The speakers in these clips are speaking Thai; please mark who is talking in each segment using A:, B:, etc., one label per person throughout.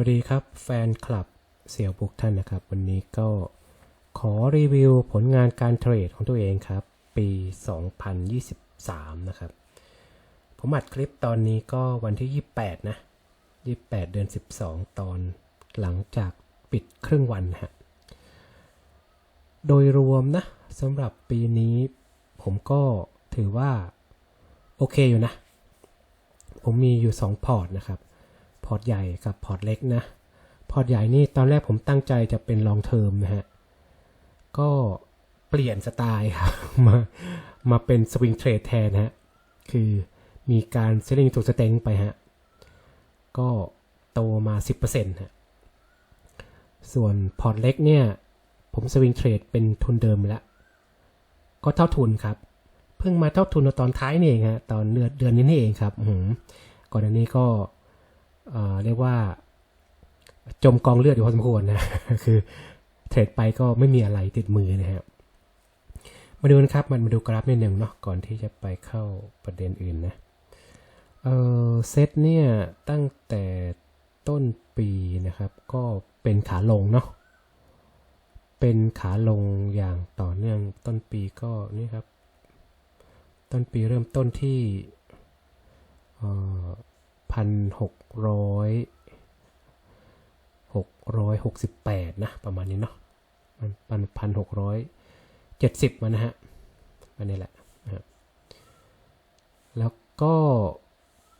A: วัสดีครับแฟนคลับเสี่ยวบุกท่านนะครับ วันนี้ก็ขอรีวิวผลงานการเทรดของตัวเองครับ ปี 2023 นะครับ ผมอัดคลิปตอนนี้ก็วันที่ 28 นะ 28 เดือน 12 ตอนหลังจากปิดครึ่งวันฮะโดยรวมนะสำหรับปีนี้ผมก็ถือว่า โอเคอยู่นะ ผมมีอยู่ 2 พอร์ตนะครับ พอร์ตใหญ่กับพอร์ตเล็กนะพอร์ตใหญ่นี่ตอนแรกผมตั้งใจจะเป็นลองเทอมนะฮะ ก็เปลี่ยนสไตล์ครับมามาเป็นสวิงเทรดแทนฮะ คือมีการเซลลิงถูกสเต็งไปฮะ ก็โตมา 10%ฮะ ส่วนพอร์ตเล็กเนี่ย ผมสวิงเทรดเป็นทุนเดิมแล้ว ก็เท่าทุนครับ เพิ่งมาเท่าทุนตอนท้ายนี่เองฮะ ตอนเดือนเดือนนี้นี่เองครับอื้อหือก่อนอันนี้ก็ เรียกว่า จมกองเลือดอยู่พอสมควรนะ คือเทรดไปก็ไม่มีอะไรติดมือนะครับมาดูนะครับ มันมาดูกราฟนิดหนึ่งเนาะก่อนที่จะไปเข้าประเด็นอื่นนะเออเซตเนี่ยตั้งแต่ต้นปีนะครับ ก็เป็นขาลงเนาะเป็นขาลงอย่างต่อเนื่องต้นปีก็นี่ครับ ต้นปีเริ่มต้นที่เออ พันหกร้อยหกร้อยหกสิบแปดนะประมาณนี้เนาะมันพันพันหกร้อยเจ็ดสิบมานะฮะอันนี้แหละนะแล้วก็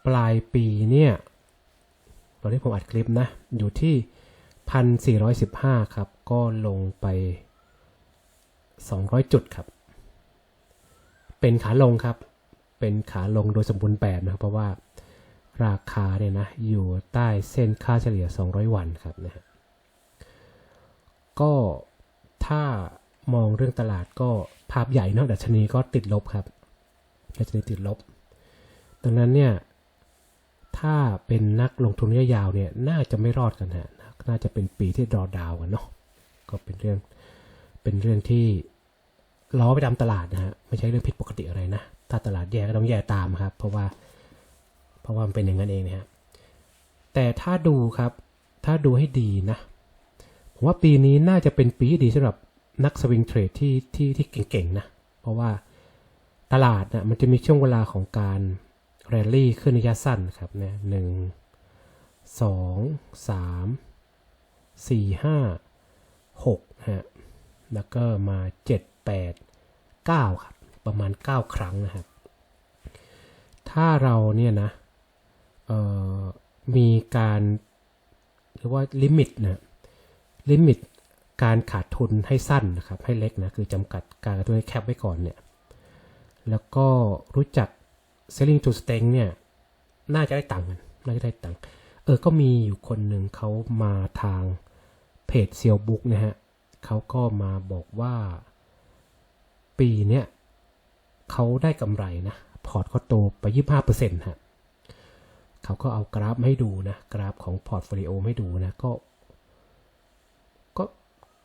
A: ปลายปีเนี่ยตอนที่ผมอัดคลิปนะ อยู่ที่พันสี่ร้อยสิบห้าครับ ก็ลงไปสองร้อยจุดครับ เป็นขาลงครับ เป็นขาลงโดยสมบูรณ์แบบนะครับ เพราะว่า ราคาเนี่ยนะอยู่ใต้เส้นค่าเฉลี่ย 200 วันครับนะฮะก็ถ้ามองเรื่องตลาดก็ภาพใหญ่นาะดัชนีก็ติดลบครับดัชนีติดลบดังนั้นเนี่ยถ้าเป็นนักลงทุนระยะยาวเนี่ยน่าจะไม่รอดกันฮะน่าจะเป็นปีที่ดรอดาวกันเนาะก็เป็นเรื่องเป็นเรื่องที่ล้อไปตามตลาดนะฮะไม่ใช่เรื่องผิดปกติอะไรนะ ถ้าตลาดแย่ก็ต้องแย่ตามครับ เพราะว่า ราะว่ามันเป็นอย่างนั้นเองนะฮะแต่ถ้าดูครับ ถ้าดูให้ดีนะผมว่าปีนี้น่าจะเป็นปีที่ดีสำหรับนักสวิงเทรดที่ที่ที่เก่งๆนะ เพราะว่าตลาดนะมันจะมีช่วงเวลาของการแรลลี่ขึ้นระยะสั้นครับนะหนึ่งสองสามสี่ห้าหกฮะแล้วก็มาเจ็ดแปดเก้าครับ ประมาณเก้าครั้งนะครับ ถ้าเราเนี่ยนะ มีการเรียกว่าลิมิตนะลิมิตการขาดทุนให้สั้นนะครับให้เล็กนะคือจำกัดการขาดทุนให้แคปไว้ก่อนเนี่ยแล้วก็รู้จัก selling to strength เนี่ยน่าจะได้ตังค์นน่าจะได้ตังค์เออก็มีอยู่คนหนึ่งเขามาทางเพจเซียวบุ๊กนะฮะเขาก็มาบอกว่าปีเนี้ยเขาได้กำไรนะ พอร์ตเขาโตไป 25%ฮะ เขาก็เอากราฟให้ดูนะ กราฟของพอร์ตโฟลิโอให้ดูนะ ก็ ก็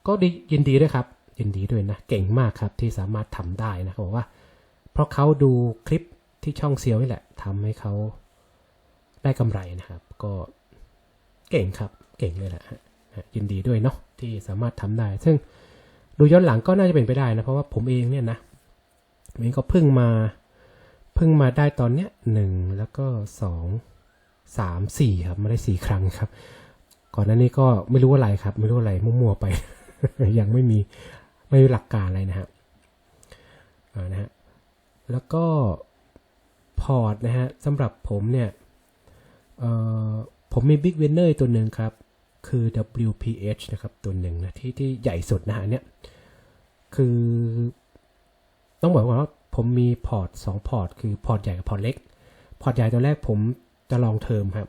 A: ก็ดียินดีด้วยครับ ยินดีด้วยนะ เก่งมากครับที่สามารถทำได้นะเขาบอกว่า เพราะเขาดูคลิปที่ช่องเซียวนี่แหละทำให้เขาได้กำไรนะครับ ก็เก่งครับ เก่งเลยแหละยินดีด้วยเนาะที่สามารถทำได้ ซึ่งดูย้อนหลังก็น่าจะเป็นไปได้นะ เพราะว่าผมเองเนี่ยนะผมเองก็เพิ่งมาเพิ่งมาได้ตอนเนี้ยหนึ่งแล้วก็สอง สามสี่ครับมาได้สี่ครั้งครับ ก่อนหน้านี้ก็ไม่รู้อะไรครับ ไม่รู้อะไรมั่วๆไป ยังไม่มีไม่มีหลักการอะไรนะฮะนะฮะแล้วก็พอร์ตนะฮะสำหรับผมเนี่ยผมมีบิ๊กเวนเนอร์ตัวหนึ่งครับ คือ WPH นะครับ ตัวหนึ่งนะที่ที่ใหญ่สุดนะฮะเนี่ยคือ ต้องบอกว่าผมมีพอร์ต2พอร์ตคือพอร์ตใหญ่กับพอร์ตเล็ก พอร์ตใหญ่ตัวแรกผม จะลองเทอมครับ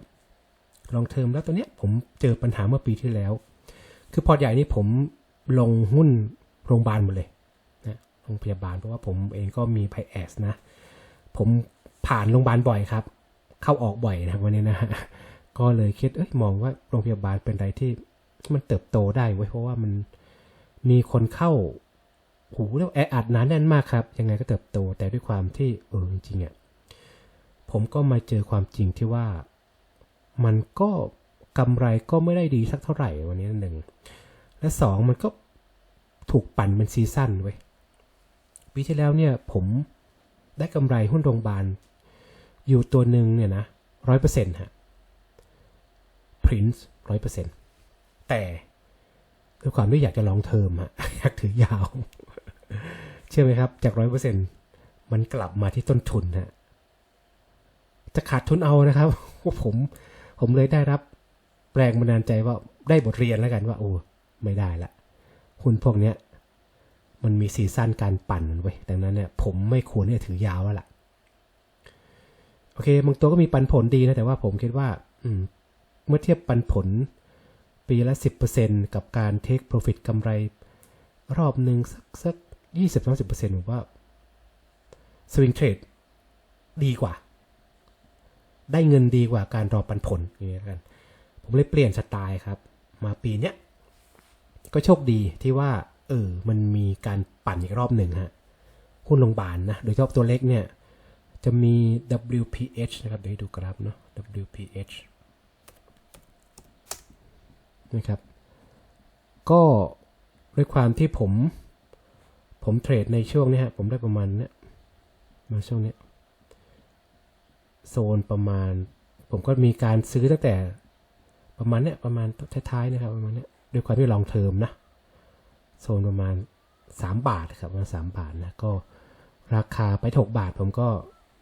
A: ลองเทอมแล้วตัวเนี้ยผมเจอปัญหาเมื่อปีที่แล้ว คือพอร์ตใหญ่นี่ผมลงหุ้นโรงพยาบาลหมดเลยนะโรงพยาบาลเพราะว่าผมเองก็มีไพแอสนะ ผมผ่านโรงพยาบาลบ่อยครับ เข้าออกบ่อยนะวันนี้นะฮะก็เลยคิดเอ้ยมองว่าโรงพยาบาลเป็นอะไรที่มันเติบโตได้ไว้เพราะว่ามันมีคนเข้าโหแล้วแออัดหนาแน่นมากครับ ยังไงก็เติบโตแต่ด้วยความที่เออจริงๆอะ ผมก็มาเจอความจริงที่ว่า มันก็กำไรก็ไม่ได้ดีสักเท่าไหร่วันนี้หนึ่ง และสองมันก็ถูกปั่นเป็นซีซั่นเว้ยปีที่แล้วเนี่ยผมได้กำไรหุ้นโรงพยาบาล อยู่ตัวหนึ่งเนี่ยนะร้อยเปอร์เซ็นต์ฮะ Prince ร้อยเปอร์เซ็นต์แต่ด้วยความที่อยากจะลองเทอมฮะอยากถือยาว เชื่อไหมครับ จากร้อยเปอร์เซ็นต์มันกลับมาที่ต้นทุนฮะ จะขาดทุนเอานะครับว่าผม ผมเลยได้รับแรงบันดาลใจว่าได้บทเรียนแล้วกันว่า โอ้ไม่ได้ละหุ้นพวกเนี้ย มันมีซีซั่นการปั่นมันไว้ยดังนั้นเนี่ยผมไม่ควรที่จะถือยาวแล้วล่ะโอเคบางตัวก็มีปันผลดีนะ แต่ว่าผมคิดว่า อืม เมื่อเทียบปันผล ปีละ 10%กับการเทคโปรฟิตกำไร รอบหนึ่งสักสักยี่สิบสามสิบเปอร์เซ็นต์ผมว่าสวิงเทรดดีกว่า ได้เงินดีกว่าการรอปันผลอย่างนี้ยกัน ผมเลยเปลี่ยนสไตล์ครับ มาปีเนี้ยก็โชคดีที่ว่า เออ มันมีการปั่นอีกรอบหนึ่งฮะหุ้นโรงพยาบาลนะ โดยเฉพาะตัวเล็กเนี่ย จะมี WPH นะครับ เดี๋ยวให้ดูกราฟเนาะ WPH นะครับ ก็ด้วยความที่ผม ผมเทรดในช่วงนี้ฮะ ผมได้ประมาณเนี้ยมาช่วงเนี้ย โซนประมาณ ผมก็มีการซื้อตั้งแต่ประมาณเนี้ยประมาณท้ายๆนะครับประมาณเนี้ยด้วยความที่ลองเทอมนะโซนประมาณ 3 บาทครับประมาณสามบาทนะก็ราคาไปถกบาท ผมก็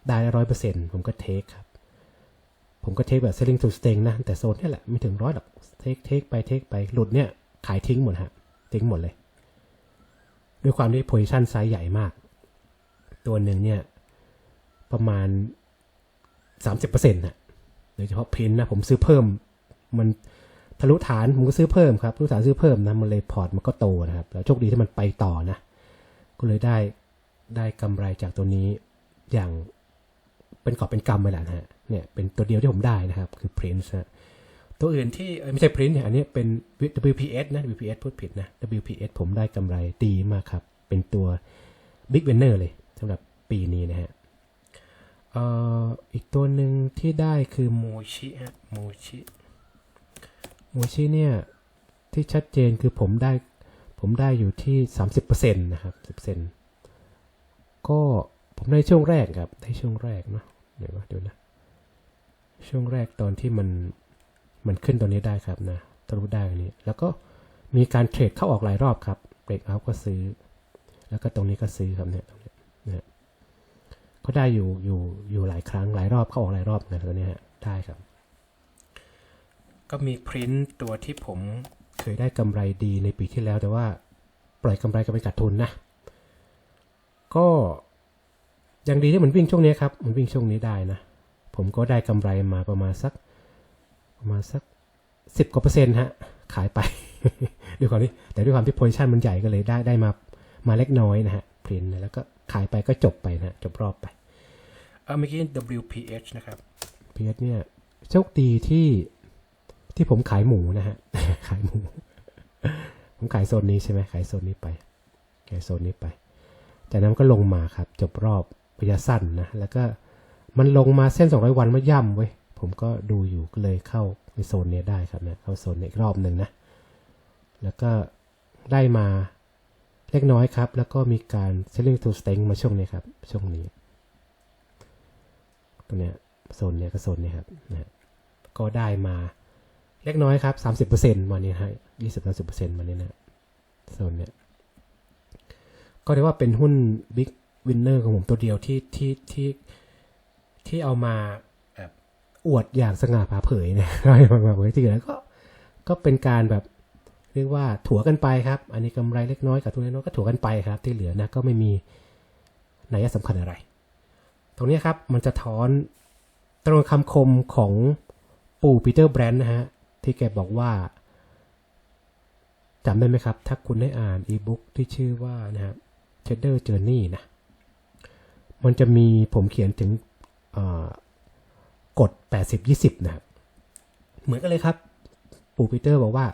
A: ได้ร้อยเปอร์เซ็นต์ผมก็เทคครับ ผมก็เทคแบบ selling to stay นะ แต่โซนนี่แหละไม่ถึงร้อยหรอกเทคเทคไปเทคไปหลุดเนี่ยขายทิ้งหมดฮะทิ้งหมดเลย ด้วยความที่ position ไซส์ใหญ่มาก ตัวหนึ่งเนี่ยประมาณ 30%นต์ะโดยเฉพาะพินนะผมซื้อเพิ่ม มันทะลุฐานผมก็ซื้อเพิ่มครับทะลุฐานซื้อเพิ่มนะมันเลยพอร์ตมันก็โตนะครับ แล้วโชคดีที่มันไปต่อนะ ก็เลยได้ได้กำไรจากตัวนี้อย่างเป็นกอบเป็นกำไปแหละนะฮะเนี่ยเป็นตัวเดียวที่ผมได้นะครับ คือ Prince นะตัวอื่นที่ไม่ใช่ Prince เนี่ยอันนี้เป็น WPS นะ WPS พูดผิดนะ WPS ผมได้กำไรดีมากครับ เป็นตัว Big Winner เลยสำหรับปีนี้นะฮะ เอ่ออีกตัวหนึ่งที่ได้คือโมชิฮะโมชิโมชิเนี่ยที่ชัดเจนคือผมได้ผมได้อยู่ที่ 30%นะครับ10%ก็ผมได้ช่วงแรกครับได้ช่วงแรกนะเดี๋ยวว่าดี๋ยวนะ ช่วงแรกตอนที่มันมันขึ้นตัวนี้ได้ครับนะทะลุได้อันนี้ แล้วก็มีการเทรดเข้าออกหลายรอบครับเบรกเอาก็ซื้อ แล้วก็ตรงนี้ก็ซื้อครับเนี่ย ก็ได้อยู่อยู่อยู่หลายครั้งหลายรอบเข้าออกหลายรอบนะตัวนี้ฮะได้ครับ ก็มีพริ้นตัวที่ผมเคยได้กำไรดีในปีที่แล้ว แต่ว่าปล่อยกำไรก็ไปขาดทุนนะ ก็ยังดีที่มันวิ่งช่วงนี้ครับ มันวิ่งช่วงนี้ได้นะ ผมก็ได้กำไรมาประมาณสักประมาณสักสิบกว่าเปอร์เซ็นต์ฮะ ขายไปด้วยความที่แต่ด้วยความที่โพซิชันมันใหญ่ก็เลยได้ได้มามาเล็กน้อยนะฮะพรินแล้วก็ขายไปก็จบไปนะจบรอบไป เออเมื่อกี้ WPH นะครับ PH เนี่ยโชคดีที่ที่ผมขายหมูนะฮะ ขายหมู ผมขายโซนนี้ใช่ไหมขายโซนนี้ไป ขายโซนนี้ไป จากนั้นก็ลงมาครับ จบรอบระยะสั้นนะ แล้วก็มันลงมาเส้น 200 วันมาย่ำเว้ย ผมก็ดูอยู่ก็เลยเข้าในโซนนี้ได้ครับนะ เข้าโซนนี้อีกรอบหนึ่งนะ แล้วก็ได้มาเล็กน้อยครับ แล้วก็มีการ selling to strength มาช่วงนี้ครับ ช่วงนี้ ตัวเนี้ยโซนเนี้ยก็โซนเนี้ยครับนะก็ได้มาเล็กน้อยครับ30%วันนี้ฮะ20-30%วันนี้นะโซนเนี้ยก็เรียกว่าเป็นหุ้น Big Winner ของผมตัวเดียวที่ที่ที่ที่เอามาอวดอย่างสง่าผ่าเผยนะเราให้มาเผยที่เหลือก็ก็เป็นการแบบเรียกว่าถัวกันไปครับ อันนี้กำไรเล็กน้อยกับทุนเล็กน้อยก็ถัวกันไปครับ ที่เหลือนะก็ไม่มีนัยสำคัญอะไร ตรงนี้ครับมันจะท้อนตรงคำคมของปู่ปีเตอร์แบรนด์นะฮะ ที่แกบอกว่าจำได้ไหมครับ ถ้าคุณได้อ่านอีบุ๊กที่ชื่อว่านะครับ Trader Journey นะ มันจะมีผมเขียนถึงกฎ 80-20 นะครับ เหมือนกันเลยครับ ปู่ปีเตอร์บอกว่า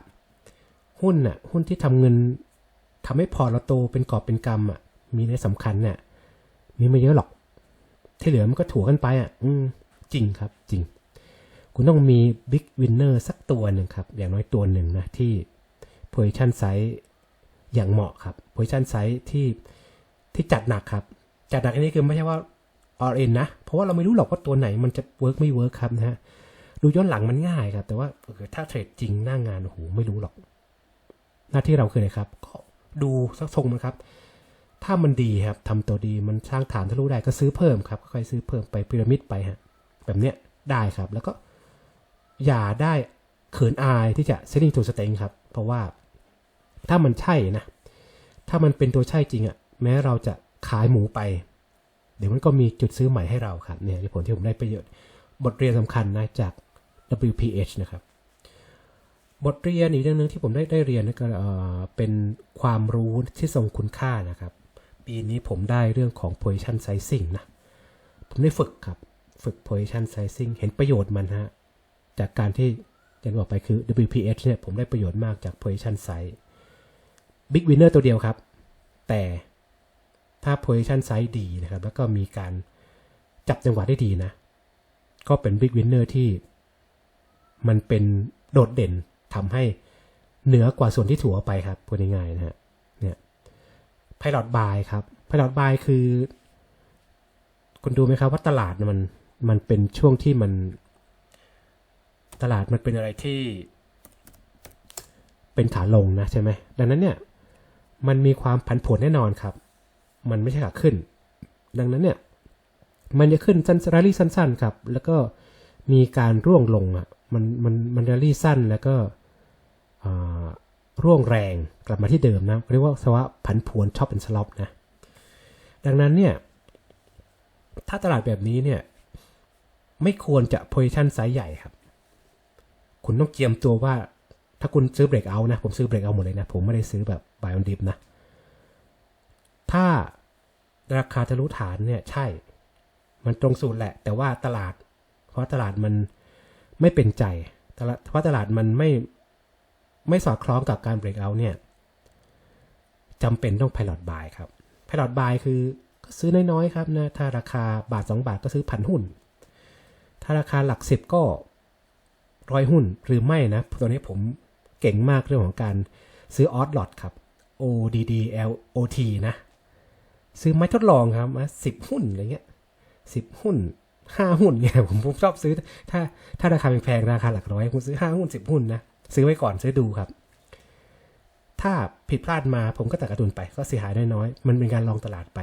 A: หุ้นน่ะหุ้นที่ทำเงินทำให้พอเราโตเป็นกอบเป็นกำอะมีในสำคัญเนี่ยมีไม่เยอะหรอก ที่เหลือมันก็ถัวกันไปอะ อืม จริงครับ จริง คุณต้องมี Big Winner สักตัวหนึ่งครับ อย่างน้อยตัวหนึ่งนะ ที่ position size อย่างเหมาะครับ position size ที่ที่จัดหนักครับ จัดหนักอันนี้คือไม่ใช่ว่า all in นะ เพราะว่าเราไม่รู้หรอกว่าตัวไหนมันจะ work ไม่ work ครับนะฮะดูย้อนหลังมันง่ายครับ แต่ว่าถ้าเทรดจริงหน้างงานโอ้โหไม่รู้หรอก หน้าที่เราคืออะไรครับ ก็ดูสักทรงมันครับ ถ้ามันดีครับทำตัวดีมันสร้างฐานทะลุได้ก็ซื้อเพิ่มครับค่อยซื้อเพิ่มไปพีระมิดไปฮะแบบเนี้ยได้ครับแล้วก็อย่าได้เขินอายที่จะ selling to stay ครับ เพราะว่าถ้ามันใช่นะ ถ้ามันเป็นตัวใช่จริงอะ่ะ แม้เราจะขายหมูไป เดี๋ยวมันก็มีจุดซื้อใหม่ให้เราครับเนี่ยที่ผลที่ผมได้ประโยชน์บทเรียนสำคัญนะจาก WPH นะครับ บทเรียนอีกเรื่องหนึงที่ผมได้ได้เรียนนะก็เป็นความรู้ที่ทรงคุณค่านะครับ ปีนี้ผมได้เรื่องของ position sizing นะ ผมได้ฝึกครับ ฝึก position sizing เห็นประโยชน์มันฮะ จากการที่อย่างบอกไปคือ WPH เนี่ยผมได้ประโยชน์มากจาก position size big winner ตัวเดียวครับ แต่ถ้า position size ดีนะครับ แล้วก็มีการจับจังหวะได้ดีนะ ก็เป็น big winner ที่มันเป็นโดดเด่นทำให้เหนือกว่าส่วนที่ถูออกไปครับพูดง่ายๆนะฮะ pilot buy ครับ pilot buy คือ คุณดูไหมครับว่าตลาดมันมันเป็นช่วงที่มัน ตลาดมันเป็นอะไรที่ เป็นขาลงนะใช่ไหมดังนั้นเนี่ย มันมีความผันผวนแน่นอนครับ มันไม่ใช่ขาขึ้น ดังนั้นเนี่ย มันจะขึ้นสั้นรลี่สั้น ๆ ครับ แล้วก็มีการร่วงลงอะ มันมันมันรลี่สั้นแล้วก็อ่า ร่วงแรงกลับมาที่เดิมนะเรียกว่าสภาวะผันผวนชอบเป็นสล็อปนะดังนั้นเนี่ยถ้าตลาดแบบนี้เนี่ยไม่ควรจะ position ไซส์ใหญ่ครับ คุณต้องเตรียมตัวว่าถ้าคุณซื้อ break out นะ ผมซื้อ break out หมดเลยนะ ผมไม่ได้ซื้อแบบ buy on dip นะ ถ้าราคาทะลุฐานเนี่ยใช่ มันตรงสูตรแหละ แต่ว่าตลาด เพราะตลาดมันไม่เป็นใจตลาดเพราะตลาดมันไม่ ไม่สอดคล้องกับการ break out เนี่ยจำเป็นต้อง pilot buy ครับ pilot buy คือก็ซื้อน้อยๆครับนะถ้าราคาบาท 2 บาทก็ซื้อพันหุ้น ถ้าราคาหลักสิบก็ร้อยหุ้นหรือไม่นะตัวนี้ผมเก่งมากเรื่องของการซื้อออสลอตครับ ODD LOT นะ ซื้อไม้ทดลองครับมาสิบหุ้นอะไรเงี้ยสิบหุ้นห้าหุ้นเนี่ยผมผมชอบซื้อ ถ้าถ้าราคาแพงราคาหลักร้อยผมซื้อห้าหุ้นสิบหุ้นนะ ซื้อไว้ก่อนซื้อดูครับ ถ้าผิดพลาดมาผมก็ตัดกระตุนไป ก็เสียหายน้อยๆมันเป็นการลองตลาดไป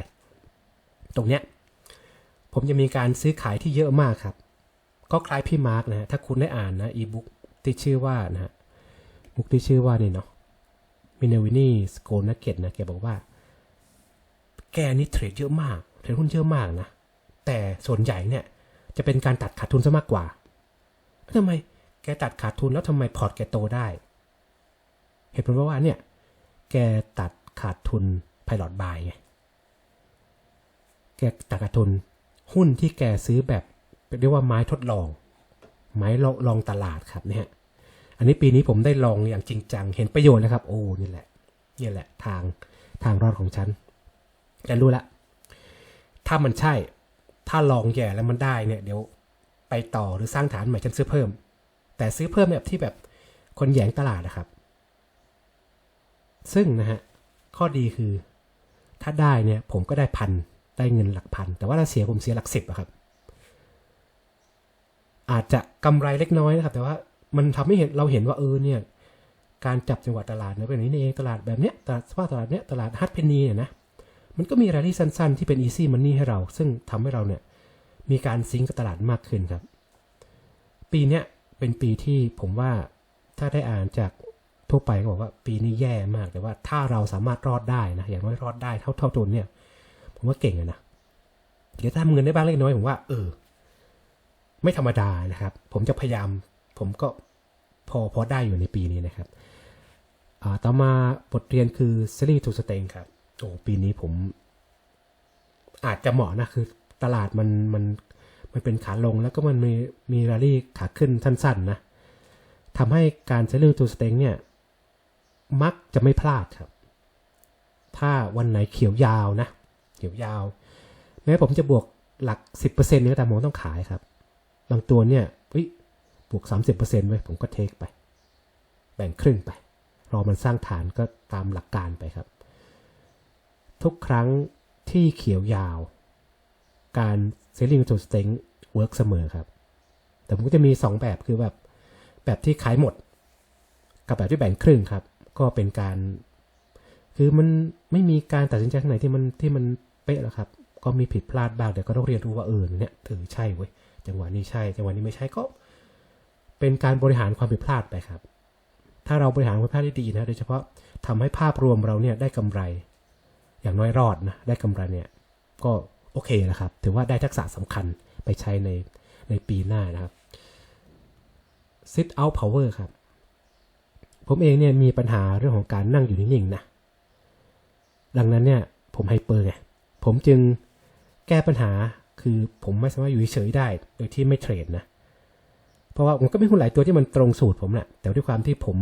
A: ตรงเนี้ยผมจะมีการซื้อขายที่เยอะมากครับ ก็คล้ายพี่มาร์กนะถ้าคุณได้อ่านนะอีบุ๊กที่ชื่อว่านะฮะบุ๊กที่ชื่อว่านี่เนาะมินาวินี่สโกนักเก็ตนะแกบอกว่า แกนี่เทรดเยอะมากเทรดหุ้นเยอะมากนะแต่ส่วนใหญ่เนี่ยจะเป็นการตัดขาดทุนซะมากกว่าทำไม แกตัดขาดทุนแล้วทำไมพอร์ตแกโตได้ เหตุผลเพราะว่าเนี่ย แกตัดขาดทุนไพลอตบายไง แกตัดขาดทุนหุ้นที่แกซื้อแบบเรียกว่าไม้ทดลอง ไม้ลองลองตลาดครับเนี่ยอันนี้ปีนี้ผมได้ลองอย่างจริงจัง เห็นประโยชน์นะครับ โอ้นี่แหละนี่แหละทางทางรอดของฉันจะรู้ละ ถ้ามันใช่ ถ้าลองแย่แล้วมันได้เนี่ย เดี๋ยวไปต่อหรือสร้างฐานใหม่ฉันซื้อเพิ่ม แต่ซื้อเพิ่มแบบที่แบบคนแยงตลาดนะครับ ซึ่งนะฮะข้อดีคือ ถ้าได้เนี่ยผมก็ได้พันได้เงินหลักพัน แต่ว่าถ้าเสียผมเสียหลักสิบอะครับ อาจจะกำไรเล็กน้อยนะครับ แต่ว่ามันทำให้เห็นเราเห็นว่าเออเนี่ยการจับจังหวะตลาดเนี่ยเป็นอย่างนี้เองตลาดแบบเนี้ยตลาดสภาพตลาดเนี้ยตลาดฮัตเพนนีเนี่ยนะมันก็มีรายที่สั้นๆ ที่เป็น easy money ให้เรา ซึ่งทำให้เราเนี่ยมีการซิงก์กับตลาดมากขึ้นครับ ปีเนี้ย เป็นปีที่ผมว่าถ้าได้อ่านจากทั่วไปก็บอกว่าปีนี้แย่มากแต่ว่าถ้าเราสามารถรอดได้นะอย่างน้อยรอดได้เท่าเท่าทุนเนี่ย ผมว่าเก่งนะเดี๋ยวทำเงินได้บ้างเล็กน้อยผมว่าเออ ไม่ธรรมดานะครับ ผมจะพยายาม ผมก็พอพอได้อยู่ในปีนี้นะครับต่อมาบทเรียนคือ selling to stay ครับโอ้ปีนี้ผม อาจจะเหมาะนะคือ ตลาดมันมัน มันเป็นขาลงแล้วก็มันมีมีราลี่ขาขึ้นสั้นๆนะทำให้การ selling to stay เนี่ย มักจะไม่พลาดครับ ถ้าวันไหนเขียวยาวนะ เขียวยาว แม้ผมจะบวกหลัก 10%เนี่ยแต่ผมต้องขายครับ บางตัวเนี่ยเฮ้ยบวก 30%ไว้ผมก็เทคไป แบ่งครึ่งไป รอมันสร้างฐานก็ตามหลักการไปครับ ทุกครั้งที่เขียวยาว การ selling to strength work เสมอครับ แต่ผมก็จะมี 2 แบบคือแบบแบบที่ขายหมด กับแบบที่แบ่งครึ่งครับ ก็เป็นการ คือมันไม่มีการตัดสินใจข้างไหนที่มันที่มันเป๊ะหรอกครับ ก็มีผิดพลาดบ้างแต่ก็ต้องเรียนรู้ว่าเออเนี่ยถือใช่เว้ยจังหวะนี้ใช่จังหวะนี้ไม่ใช่ก็ เป็นการบริหารความผิดพลาดไปครับ ถ้าเราบริหารความผิดพลาดได้ดีนะโดยเฉพาะทำให้ภาพรวมเราเนี่ยได้กำไร อย่างน้อยรอดนะได้กำไรเนี่ย ก็ โอเคนะครับ ถือว่าได้ทักษะสำคัญไปใช้ในในปีหน้านะครับ sit out power ครับ ผมเองเนี่ยมีปัญหาเรื่องของการนั่งอยู่นิ่งๆนะ ดังนั้นเนี่ยผมไฮเปอร์ไง ผมจึงแก้ปัญหาคือผมไม่สามารถอยู่เฉยได้ โดยที่ไม่เทรดนะ เพราะว่าผมก็มีหุ้นหลายตัวที่มันตรงสูตรผมแหละแต่ด้วยความที่ผม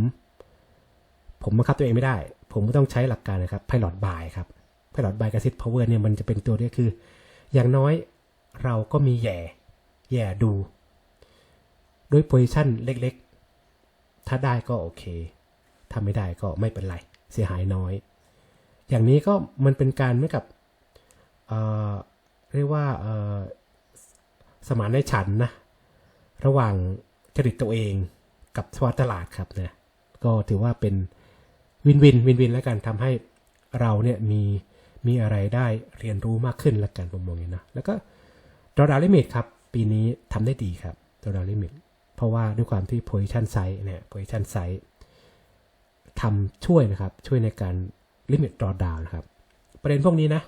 A: ผมบังคับตัวเองไม่ได้ ผมก็ต้องใช้หลักการนะครับ Pilot Buy ครับ Pilot Buy กับ Sit Power เนี่ยมันจะเป็นตัวที่คือ อย่างน้อยเราก็มีแย่ แย่ดู ด้วยโพซิชันเล็กๆ ถ้าได้ก็โอเค ถ้าไม่ได้ก็ไม่เป็นไร เสียหายน้อย อย่างนี้ก็มันเป็นการเหมือนกับเเรียกว่าสมานในฉันนะ ระหว่างจริตตัวเองกับสวัสดตลาดครับนะก็ถือว่าเป็นวินวินวินวินแล้วกันทำให้เราเนี่ยมี มีอะไรได้เรียนรู้มากขึ้นละกันผมมองอย่างนี้นะแล้วก็ดอลลาร์ลิมิตครับ ปีนี้ทำได้ดีครับดอลลาร์ลิมิตเพราะว่าด้วยความที่ position size เนี่ย position size ทำช่วยนะครับช่วยในการลิมิต drawdown นะครับ ประเด็นพวกนี้นะ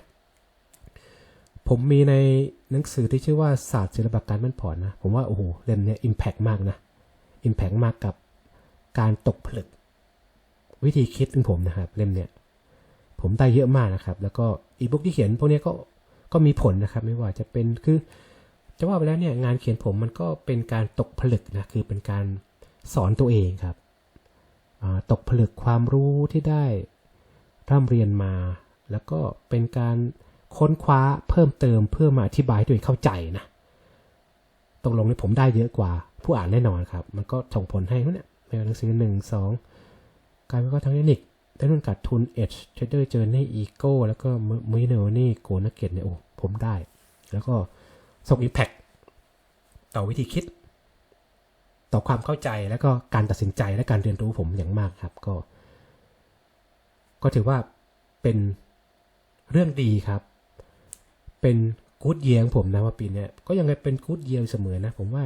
A: ผมมีในหนังสือที่ชื่อว่าศาสตร์ศิลปะการมั่นผ่อนนะ ผมว่า โอ้โห เล่มเนี้ย impact มากนะ impact มากกับการตกผลึก วิธีคิดของผมนะครับ เล่มเนี้ย ผมได้เยอะมากนะครับ แล้วก็อีบุ๊กที่เขียนพวกนี้ก็ก็มีผลนะครับ ไม่ว่าจะเป็นคือจะว่าไปแล้วเนี่ยงานเขียนผมมันก็เป็นการตกผลึกนะคือเป็นการสอนตัวเองครับตกผลึกความรู้ที่ได้ร่ำเรียนมา แล้วก็เป็นการค้นคว้าเพิ่มเติมเพื่อมาอธิบายให้ตัวเองเข้าใจนะตกลงนี่ผมได้เยอะกว่า ผู้อ่านแน่นอนครับ มันก็ส่งผลให้เนี่ยในหนังสือหนึ่งสองการวิเคราะห์ทางเทคนิค ได้รุ่นกัดทุน Edge Trader Journey Ego แล้วก็มุยเนอร์นี่โกนักเก็ตเนี่ยโอ้ผมได้ แล้วก็ส่ง Impact ต่อวิธีคิด ต่อความเข้าใจแล้วก็การตัดสินใจและการเรียนรู้ผมอย่างมากครับ ก็ ก็ถือว่าเป็นเรื่องดีครับ เป็นกู๊ดเยียงผมนะว่าปีนี้ก็ยังไงเป็นกู๊ดเยียเสมอนะ ผมว่า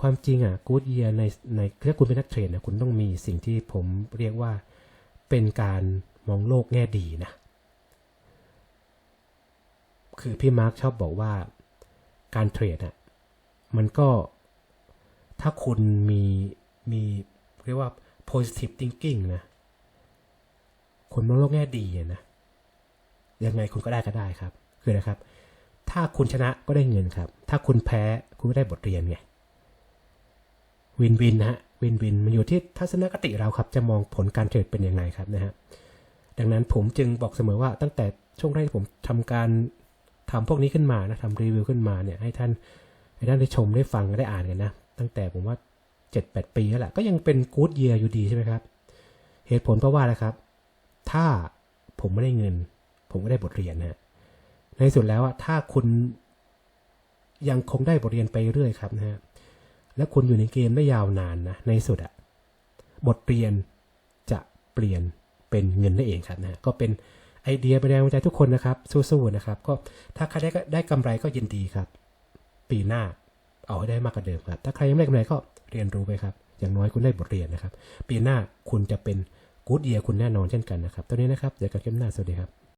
A: ความจริงอะกู๊ดเยียในในถ้าคุณเป็นนักเทรดนะคุณต้องมีสิ่งที่ผมเรียกว่า เป็นการมองโลกแง่ดีนะ คือพี่มาร์คชอบบอกว่าการเทรดอะมันก็ถ้าคุณมีมีเรียกว่า positive thinking นะคนมองโลกแง่ดีนะยังไงคุณก็ได้ก็ได้ครับ คือนะครับ ถ้าคุณชนะก็ได้เงินครับ ถ้าคุณแพ้คุณก็ได้บทเรียนไง วินวินนะฮะ วินวินมันอยู่ที่ทัศนคติเราครับ จะมองผลการเทรดเป็นยังไงครับนะฮะดังนั้นผมจึงบอกเสมอว่าตั้งแต่ช่วงแรกผมทำการทำพวกนี้ขึ้นมานะทำรีวิวขึ้นมาเนี่ยให้ท่านให้ท่านได้ชมได้ฟังได้อ่านกันนะ ตั้งแต่ผมว่า 7-8 ปีแล้วแหละก็ยังเป็นกู๊ดเยียร์อยู่ดีใช่ไหมครับ เหตุผลเพราะว่าอะไรครับ ถ้าผมไม่ได้เงิน ผมก็ได้บทเรียนนะฮะในสุดแล้วอะถ้าคุณยังคงได้บทเรียนไปเรื่อยครับนะฮะ และคุณอยู่ในเกมได้ยาวนานนะในสุดอะบทเรียนจะเปลี่ยนเป็นเงินได้เองครับนะก็เป็นไอเดียเป็นแรงใจทุกคนนะครับ สู้ๆนะครับ ก็ถ้าใครได้ได้กำไรก็ยินดีครับ ปีหน้าเอาให้ได้มากกว่าเดิมครับ ถ้าใครยังไม่ได้กำไรก็เรียนรู้ไปครับ อย่างน้อยคุณได้บทเรียนนะครับ ปีหน้าคุณจะเป็นกู๊ดเยียคุณแน่นอนเช่นกันนะครับตอนนี้นะครับเจอกันคลิปหน้าสวัสดีครับ